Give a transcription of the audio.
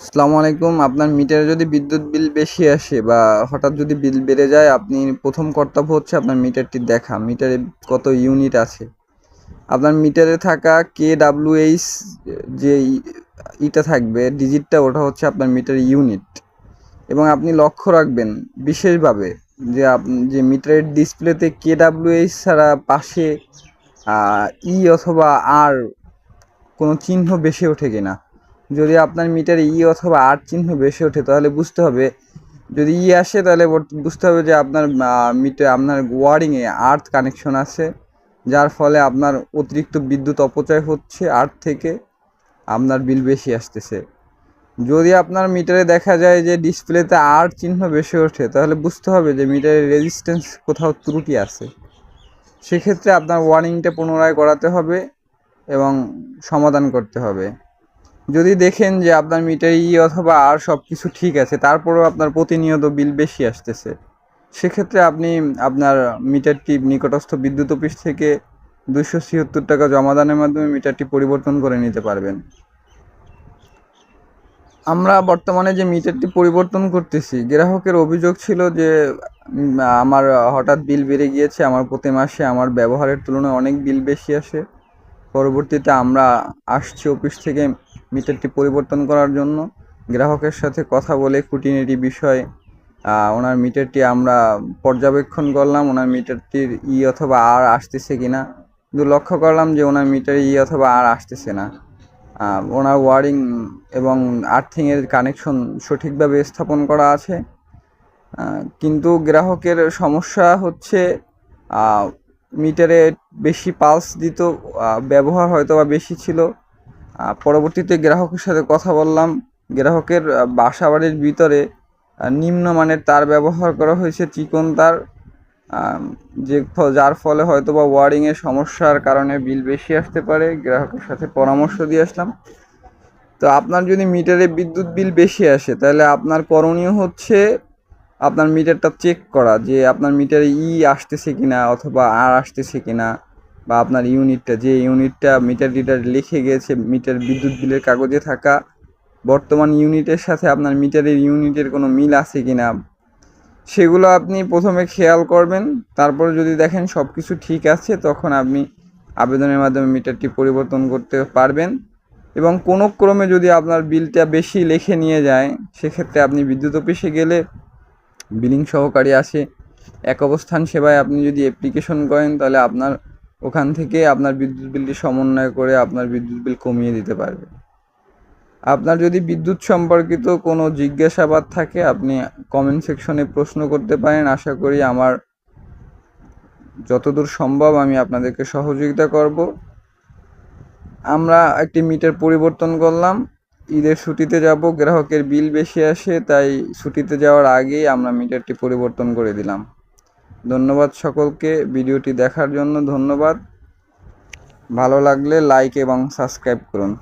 আসসালামু আলাইকুম। আপনার মিটারে যদি বিদ্যুৎ বিল বেশি আসে বা হঠাৎ যদি বিল বেড়ে যায়, আপনি প্রথম কর্তব্য হচ্ছে আপনার মিটারটি দেখা। মিটারে কত ইউনিট আছে? আপনার মিটারে থাকা কে ডাব্লিউ এইচ যে ইটা থাকবে, ডিজিটটা ওটা হচ্ছে আপনার মিটার ইউনিট। এবং আপনি লক্ষ্য রাখবেন বিশেষভাবে যে যে মিটারের ডিসপ্লেতে কে ডাব্লিউ এইচ ছাড়া পাশে ই অথবা আর কোনো চিহ্ন বেশি ওঠে কিনা। যদি আপনার মিটারে ই অথবা আর চিহ্ন বেশি ওঠে, তাহলে বুঝতে হবে। যদি ই আসে, তাহলে বুঝতে হবে যে আপনার মিটার, আপনার ওয়ারিংয়ে আর্থ কানেকশন আছে, যার ফলে আপনার অতিরিক্ত বিদ্যুৎ অপচয় হচ্ছে, আর্থ থেকে আপনার বিল বেশি আসতেছে। যদি আপনার মিটারে দেখা যায় যে ডিসপ্লেতে আর চিহ্ন বেশি ওঠে, তাহলে বুঝতে হবে যে মিটারের রেজিস্ট্যান্স কোথাও ত্রুটি আছে। সেক্ষেত্রে আপনার ওয়ারিংটা পুনরায় করাতে হবে এবং সমাধান করতে হবে। যদি দেখেন যে আপনার মিটার ই অথবা আর সব কিছু ঠিক আছে, তারপরেও আপনার প্রতিনিয়ত বিল বেশি আসতেছে, সেক্ষেত্রে আপনি আপনার মিটারটি নিকটস্থ বিদ্যুৎ অফিস থেকে দুশো ছিয়াত্তর টাকা জমাদানের মাধ্যমে মিটারটি পরিবর্তন করে নিতে পারবেন। আমরা বর্তমানে যে মিটারটি পরিবর্তন করতেছি, গ্রাহকের অভিযোগ ছিল যে আমার হঠাৎ বিল বেড়ে গিয়েছে, আমার প্রতি মাসে আমার ব্যবহারের তুলনায় অনেক বিল বেশি আসে, পরবর্তীতে আমরা আসছি অফিস থেকে মিটারটি পরিবর্তন করার জন্য গ্রাহকের সাথে কথা বলে খুঁটিনাটি বিষয় ওনার মিটারটি আমরা পর্যবেক্ষণ করলাম, ওনার মিটারটির ই অথবা আর আসতেছে কিনা। কিন্তু লক্ষ্য করলাম যে ওনার মিটারে ই অথবা আর আসতেছে না। ওনার ওয়ারিং এবং আর্থিংয়ের কানেকশন সঠিকভাবে স্থাপন করা আছে। কিন্তু গ্রাহকের সমস্যা হচ্ছে মিটারে বেশি পালস দিত ব্যবহার হয়তো বা বেশি ছিল। পরবর্তীতে গ্রাহকের সাথে কথা বললাম। গ্রাহকের বাসা বাড়ির ভিতরে নিম্নমানের তার ব্যবহার করা হয়েছে, চিকন তার। যে যার ফলে হয়তো বা ওয়ারিংয়ের সমস্যার কারণে বিল বেশি আসতে পারে। গ্রাহকের সাথে পরামর্শ দিয়ে আসলাম। তো আপনার যদি মিটারে বিদ্যুৎ বিল বেশি আসে, তাহলে আপনার করণীয় হচ্ছে আপনার মিটারটা চেক করা যে আপনার মিটারে ই আসতেছে কিনা অথবা আর আসতেছে কিনা। বা আপনার ইউনিটটা, যে ইউনিটটা মিটার রিডার লিখে গেছে মিটার বিদ্যুৎ বিলের কাগজে থাকা, বর্তমান ইউনিটের সাথে আপনার মিটারের ইউনিটের কোনো মিল আছে কি না সেগুলো আপনি প্রথমে খেয়াল করবেন। তারপরে যদি দেখেন সব কিছু ঠিক আছে, তখন আপনি আবেদনের মাধ্যমে মিটারটি পরিবর্তন করতে পারবেন। এবং কোনো ক্রমে যদি আপনার বিলটা বেশি লিখে নিয়ে যায়, সেক্ষেত্রে আপনি বিদ্যুৎ অফিসে গেলে বিলিং সহকারী আসে। এক অবস্থান সেবায় আপনি যদি অ্যাপ্লিকেশন করেন, তাহলে আপনার ওখান থেকে আপনার বিদ্যুৎ বিলটি সমন্বয় করে আপনার বিদ্যুৎ বিল কমিয়ে দিতে পারবে। আপনার যদি বিদ্যুৎ সম্পর্কিত কোনো জিজ্ঞাসাবাদ থাকে, আপনি কমেন্ট সেকশনে প্রশ্ন করতে পারেন। আশা করি আমার যতদূর সম্ভব আমি আপনাদেরকে সহযোগিতা করব। আমরা একটি মিটার পরিবর্তন করলাম। ঈদের ছুটিতে যাব, গ্রাহকের বিল বেশি আসে, তাই ছুটিতে যাওয়ার আগেই আমরা মিটারটি পরিবর্তন করে দিলাম। ধন্যবাদ সকলকে ভিডিওটি দেখার জন্য ধন্যবাদ। ভালো লাগলে লাইক এবং সাবস্ক্রাইব করুন।